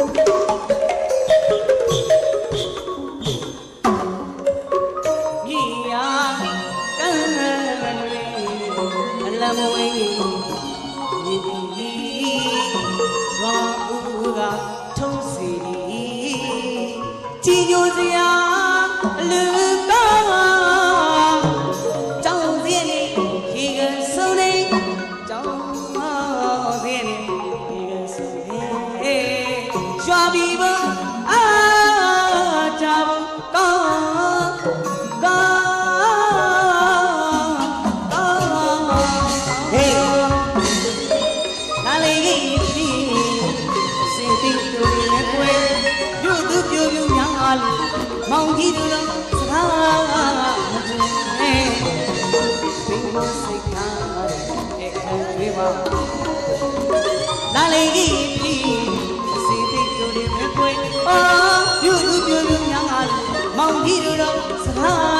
ထုံးစီကြည်ညိုစရာအလူ ပြီးပါအာကြဘူးကောင်းကောင်းကောင်းဟေးလာလေကြီးပြီစေတိတို့ရဲ့ကွယ်ပြုသူပြုပြုညာအားလမောင်ကြီးတို့တော့စကားမတူနဲ့ဘင်းမစိတ်ထားတဲ့အဲတွေပါလာလေကြီး အော်ပြု